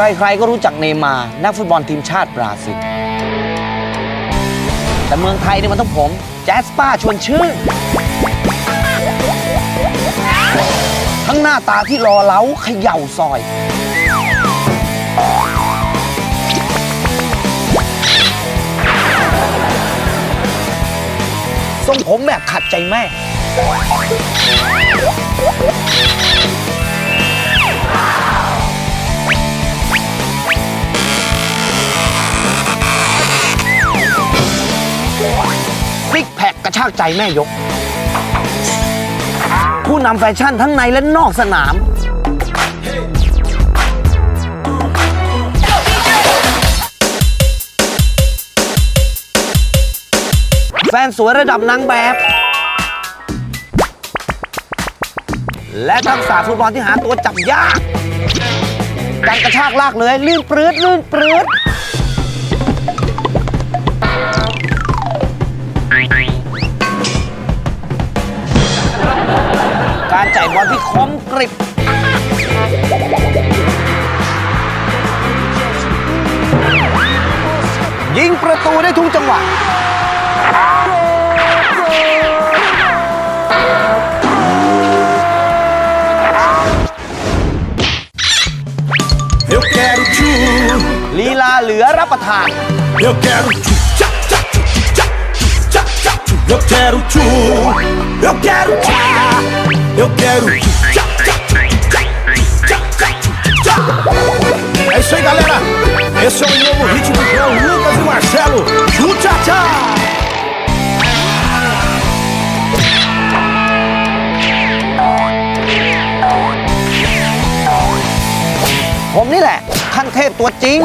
ใครๆก็รู้จักเนย์มาร์นักฟุตบอลทีมชาติบราซิล แต่เมืองไทยเนี่ยมันต้องผม แจสป้าชวนชื่น ทั้งหน้าตาที่รอเล้าเขย่าซอย ทรงผมแบบขัดใจแม่ ซิกแพคกระชากใจแม่ยก ผู้นำแฟชั่นทั้งในและนอกสนาม แฟนสวยระดับนางแบบ และทักษะฟุตบอลที่หาตัวจับยาก การกระชากลากเลยลื่นปรื๊ดลื่นปรื๊ด การจ่ายบอลที่คมกริบยิงประตูได้ทุกจังหวะ Eu quero tchu, ลีลาเหลือรับประทาน eu quero tchu, tchá, tchá, tchu, tchá, tchá, tchá, tchu. Eu quero tchu, eu quero tchá, eu quero tchu, tchá, tchá, tchu, tchá, tchá, tchá, tchu, tchá. É isso aí, galera. Esse é o novo ritmo com Lucas e Marcelo. Tchu, tchá, tchá. ผมนี่แหละ ขั้นเทพตัวจริง